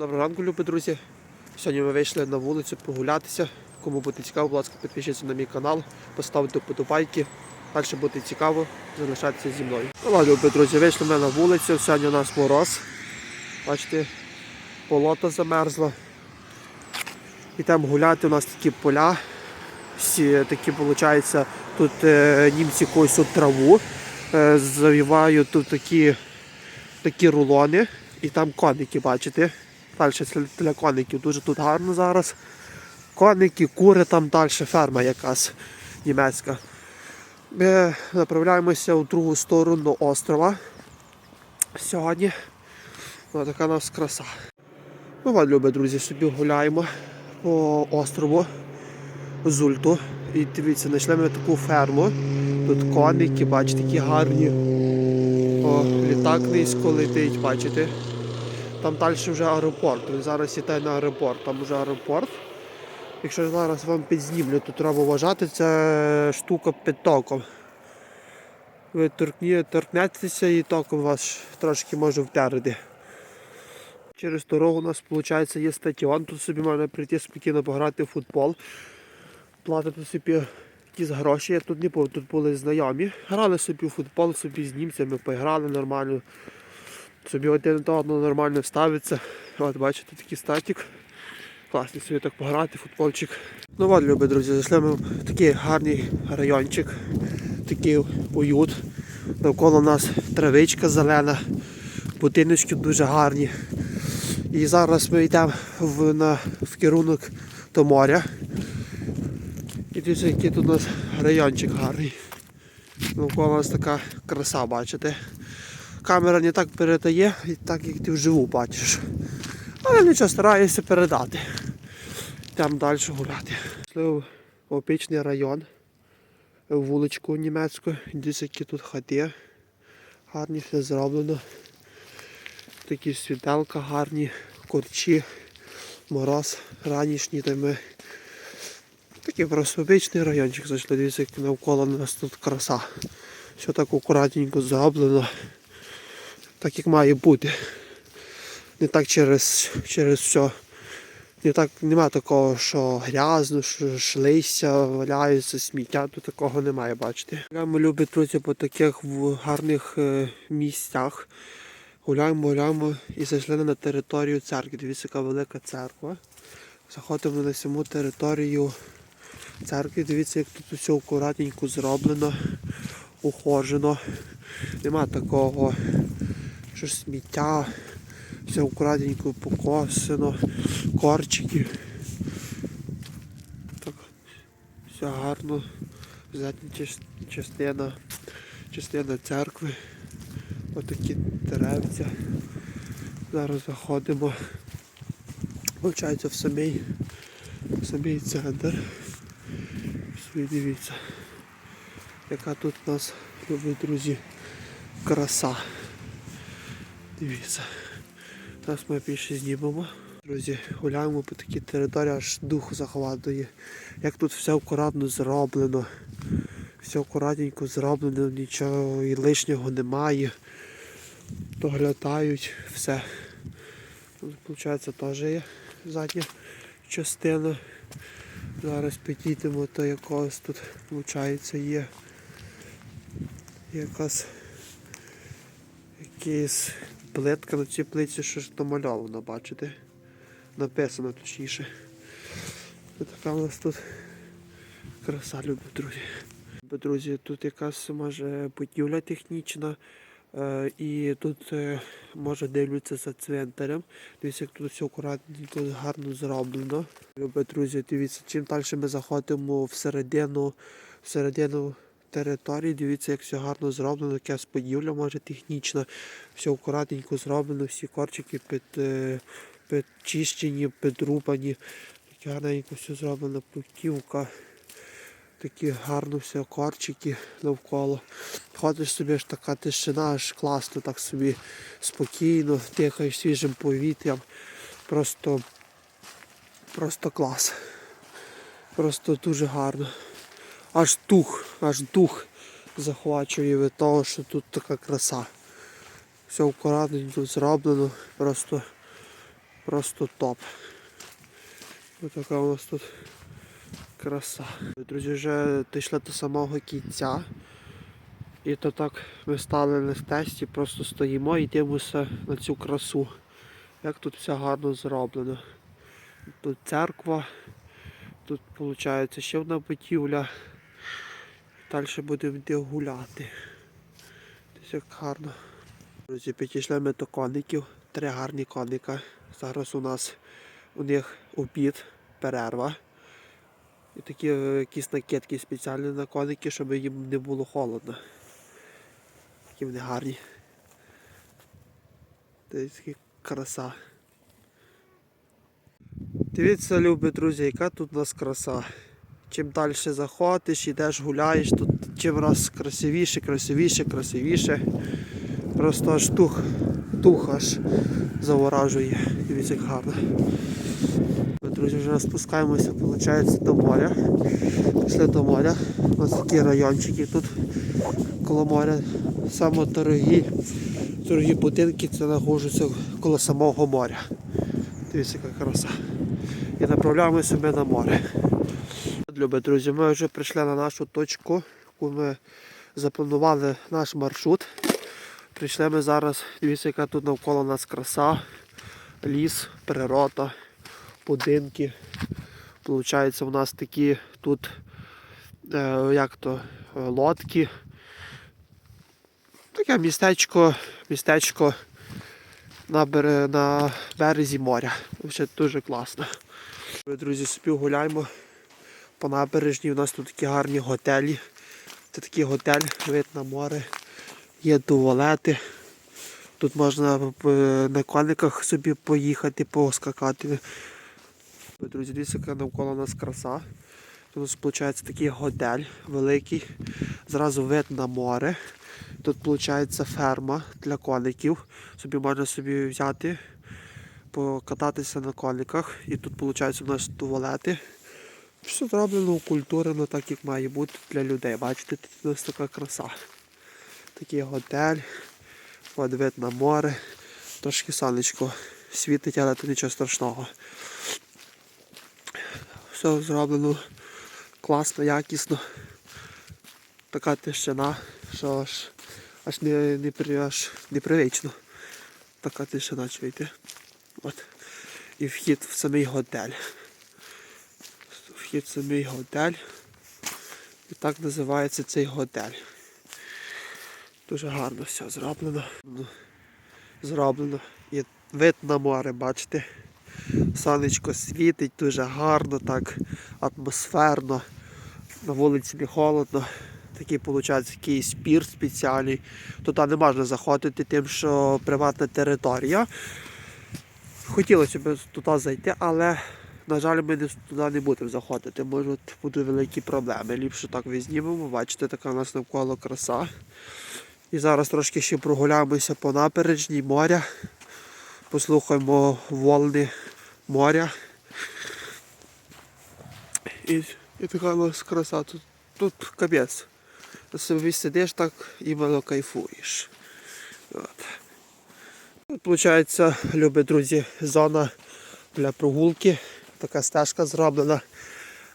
Доброго ранку, любі друзі. Сьогодні ми вийшли на вулицю прогулятися. Кому буде цікаво, будь ласка, підпишіться на мій канал, поставте вподобайки. Далі буде цікаво, залишайтеся зі мною. Ну, любі друзі, вийшли ми на вулицю. Сьогодні у нас мороз. Бачите, болото замерзло. Йдемо гуляти, у нас такі поля. Всі такі, виходить, тут е, німці косять траву, е, завівають тут такі, такі рулони. І там коники, бачите. Далі для- коників дуже тут гарно зараз. Коники, кури, там далі ферма якась німецька. Ми направляємося у другу сторону острова. Сьогодні. Ось така нас краса. Ну, от, любі друзі, собі гуляємо по острову Зульту. І дивіться, знайшли ми таку ферму. Тут коники, бачите, такі гарні. О, літак низько летить, бачите. Там далі вже аеропорт. Він зараз сідає на аеропорт, там вже аеропорт. Якщо зараз вам підзнімлю, то треба вважати, це штука під током. Ви торкні, торкнетеся і током вас трошки може втерти. Через дорогу у нас виходить є стадіон, тут собі можна прийти спокійно пограти в футбол. Платити собі якісь гроші, я тут не був, тут були знайомі. Грали собі в футбол, собі з німцями, поіграли нормально. Собі один до одного нормально ставиться. От бачите, такий статік. Класний собі так пограти, футбольчик. Ну от, любі друзі, зайшли ми в такий гарний райончик, такий уют. Навколо нас травичка зелена, будиночки дуже гарні. І зараз ми йдемо в, на, в керунок до моря. І дивіться, який тут у нас райончик гарний. Навколо нас така краса, бачите. Камера не так передає, так як ти вживу бачиш. Але нічого стараюся передати. Йдемо далі гуляти. Пішли в опічний район, вуличку німецьку. Дивіться, які тут хати. Гарні все зроблено. Такі світелка гарні, корчі, мороз ранішній, ми Такий просто обичний райончик зайшли, дивіться, навколо нас тут краса. Все так акуратненько зроблено. Так як має бути. Не так через через все. Не так, нема такого, що грязно, що шлися, валяються, сміття, тут такого немає, бачите. Гуляємо любить друзі по таких гарних е, місцях. Гуляємо, гуляємо і зайшли на територію церкви. Дивіться, яка велика церква. Заходимо на саму територію церкви. Дивіться, як тут все акуратненько зроблено, ухожено. Нема такого, що ж сміття, все акуратненько покосено, корчики. Так, все гарно. Задня частина, частина церкви. Отакі деревця. Зараз заходимо. Вивчається в самий, в самий центр. Собі дивіться, яка тут у нас, любі друзі, краса. Дивіться. Зараз ми більше знімемо. Друзі, гуляємо по такій території, аж дух захватує. Як тут все акуратно зроблено. Все акуратненько зроблено, нічого і лишнього немає. Доглядають все. Тут, виходить, теж є задня частина. Зараз підійдемо, то якогось тут, виходить, є якась якась плитка на цій плитці, що ж домальовано, бачите? Написано точніше. Ось така у нас тут краса, любі друзі. Друзі, тут якась може будівля технічна. Е, і тут е, може дивляться за цвинтарем. Дивіться, як тут все акуратненько, гарно зроблено. Любі друзі, дивіться, чим далі ми заходимо всередину, всередину території, дивіться, як все гарно зроблено, якась будівля може технічна, все акуратненько зроблено, всі корчики під, е, підчищені, підрубані. Таке гарненько все зроблено, путівка. Такі гарно все корчики навколо. Ходиш собі ж така тишина, аж класно, так собі спокійно, дихаєш свіжим повітрям. Просто, просто клас. Просто дуже гарно. Аж дух, аж дух захвачує від того, що тут така краса. Все акуратненько зроблено, просто Просто топ. Ось така у нас тут краса. Друзі, вже дійшли до самого кінця. І то так ми стали на тесті, просто стоїмо і дивимося на цю красу. Як тут все гарно зроблено. Тут церква, тут виходить ще одна будівля. Далі будемо йти гуляти. Як гарно. Друзі, підійшли ми до коників. Три гарні коника. Зараз у нас у них обід, перерва. І такі е, якісь накидки спеціальні на коники, щоб їм не було холодно. Такі вони гарні. Які краса. Дивіться, любі друзі, яка тут у нас краса. Чим далі заходиш, йдеш, гуляєш, тут чим раз красивіше, красивіше, красивіше. Просто аж тух, тух аж заворажує. Дивіться, як гарно. Друзі, вже спускаємося, виходить, до моря. Після до моря. Нас такі райончики тут коло моря. Саме дорогі, дорогі будинки це знаходяться коло самого моря. Дивіться, яка краса. І направляємося ми на море. Любі друзі, ми вже прийшли на нашу точку, яку ми запланували наш маршрут. Прийшли ми зараз, дивіться, яка тут навколо нас краса, ліс, природа, будинки. Получається, у нас такі тут е, як то, лодки. Таке містечко, містечко на, на березі моря. Ще дуже класно. Друзі, собі гуляємо по набережній. У нас тут такі гарні готелі. Це такий готель, вид на море. Є туалети. Тут можна е, на кониках собі поїхати, поскакати. Друзі, дивіться, яка навколо нас краса. Тут виходить такий готель великий. Зразу вид на море. Тут виходить ферма для коників. Собі можна собі взяти, покататися на кониках. І тут виходить у нас туалети. Все зроблено, укультурено, так як має бути для людей. Бачите, тут нас така краса. Такий готель, от вид на море, трошки сонечко світить, але то нічого страшного. Все зроблено класно, якісно. Така тишина, що аж, аж не, не, аж непривично. Така тишина чуєте. От. І вхід в самий готель. Вхід самий готель. І так називається цей готель. Дуже гарно все зроблено. Зроблено. І вид на море, бачите. Сонечко світить, дуже гарно, так атмосферно. На вулиці не холодно. Такий, виходить, якийсь пір спеціальний. Туди не можна заходити, тим, що приватна територія. Хотілося б туди зайти, але, на жаль, ми туди не будемо заходити. Можуть бути великі проблеми. Ліпше так визнімемо. Бачите, така у нас навколо краса. І зараз трошки ще прогуляємося по набережній моря. Послухаємо волни моря. І, і така у нас краса. Тут, тут капець. Собі сидиш так іменно кайфуєш. От. Тут, виходить, любі друзі, зона для прогулки. Така стежка зроблена.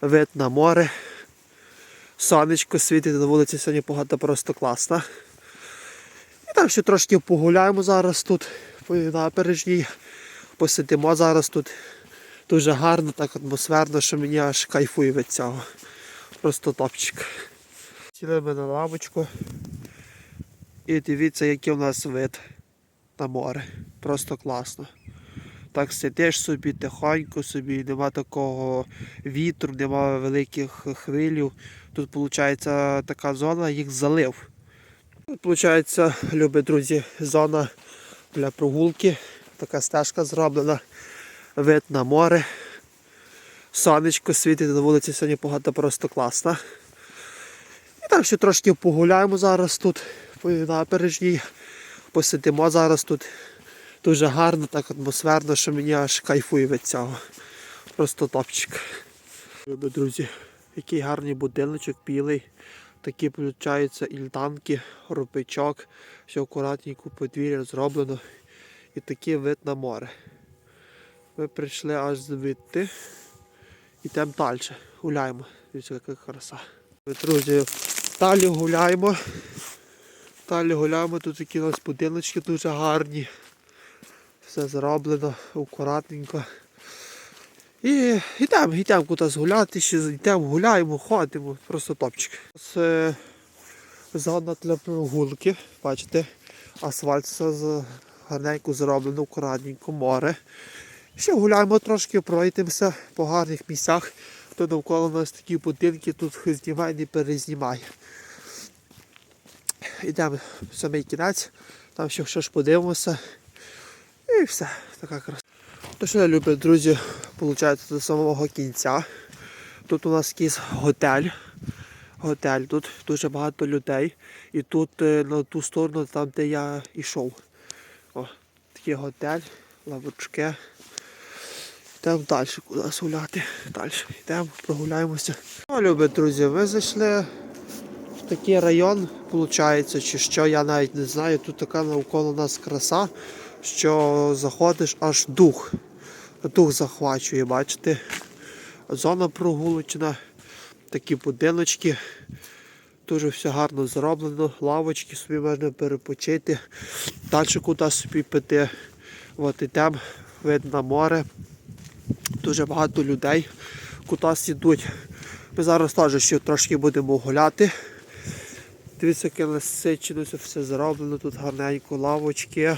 Вид на море. Сонечко світить на вулиці сьогодні погода просто класна. І так ще трошки погуляємо зараз тут по набережній. Посидимо зараз тут. Дуже гарно, так атмосферно, що мені аж кайфує від цього. Просто топчик. Сіли ми на лавочку. І дивіться, який у нас вид на море. Просто класно. Так сидиш собі тихонько собі, нема такого вітру, нема великих хвилів. Тут виходить така зона, їх залив. Тут виходить, любі друзі, зона для прогулки. Така стежка зроблена. Вид на море. Сонечко світить на вулиці сьогодні погода просто класна. І так ще трошки погуляємо зараз тут по набережній. Посидимо зараз тут. Дуже гарно, так атмосферно, що мені аж кайфує від цього. Просто топчик. Любі друзі, який гарний будиночок білий. Такі получаються ільтанки, ропичок, все акуратненько подвір'я зроблено. І такий вид на море. Ми прийшли аж звідти. Йдемо далі. Гуляємо. Дивіться, яка краса. Друзі, далі гуляємо. Далі гуляємо, тут такі у нас будиночки дуже гарні. Все зроблено акуратненько. І йдемо, йдемо кудись гуляти, ще йдемо, гуляємо, ходимо, просто топчик. Це зона для прогулки, бачите, асфальт все гарненько зроблено, акуратненько, море. Ще гуляємо трошки, пройдемося по гарних місцях. Тут навколо нас такі будинки, тут знімай, не перезнімай. Йдемо в самий кінець, там ще щось подивимося. І все, така краса. То що я люблю, друзі, виходить до самого кінця. Тут у нас якийсь готель. Готель, тут дуже багато людей. І тут е, на ту сторону, там де я йшов. О, такий готель, лавочки. Йдемо далі кудись гуляти. Далі. Йдемо, прогуляємося. Ну, любі друзі, ми зайшли в такий район, виходить, чи що, я навіть не знаю. Тут така навколо нас краса, що заходиш аж дух. Дух захвачує, бачите. Зона прогулочна, такі будиночки. Дуже все гарно зроблено, лавочки собі можна перепочити. Далі куди собі піти. От ідемо, видно море. Дуже багато людей кудись йдуть. Ми зараз теж ще трошки будемо гуляти. Дивіться, яке насичено все зроблено. Тут гарненько лавочки.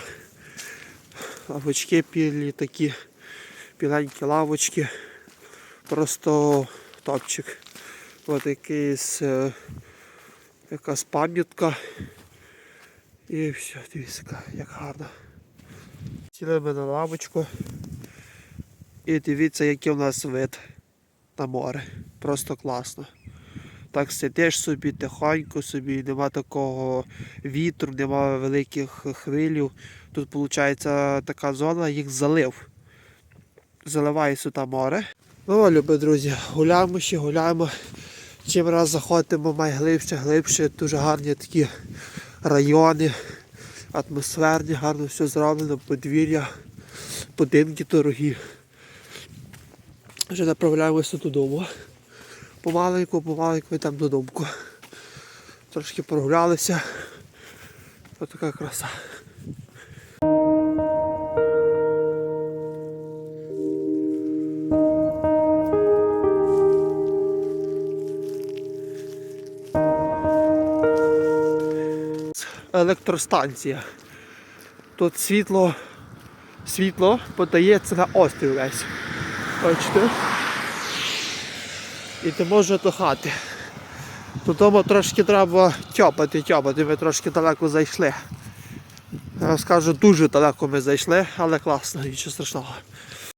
Лавочки пілі такі, біленькі лавочки. Просто топчик. Ось якийсь, е, якась пам'ятка. І все, дивіться, як гарно. Сіли ми на лавочку. І дивіться, який у нас вид на море. Просто класно. Так сидиш собі тихонько собі, нема такого вітру, нема великих хвилів. Тут виходить така зона, їх залив. Заливає сюди море. Ну, любі друзі, гуляємо ще, гуляємо. Чим раз заходимо найглибше, глибше, дуже гарні такі райони, атмосферні, гарно все зроблено, подвір'я, будинки дорогі. Вже направляємося додому. Помаленьку, помаленьку йдемо додому. Трошки прогулялися. Ось така краса. Електростанція. Тут світло, світло подається на острів весь. Бачите? І ти можеш до хати. Тому трошки треба тьопати, тьопати, ми трошки далеко зайшли. Я скажу, дуже далеко ми зайшли, але класно, нічого страшного.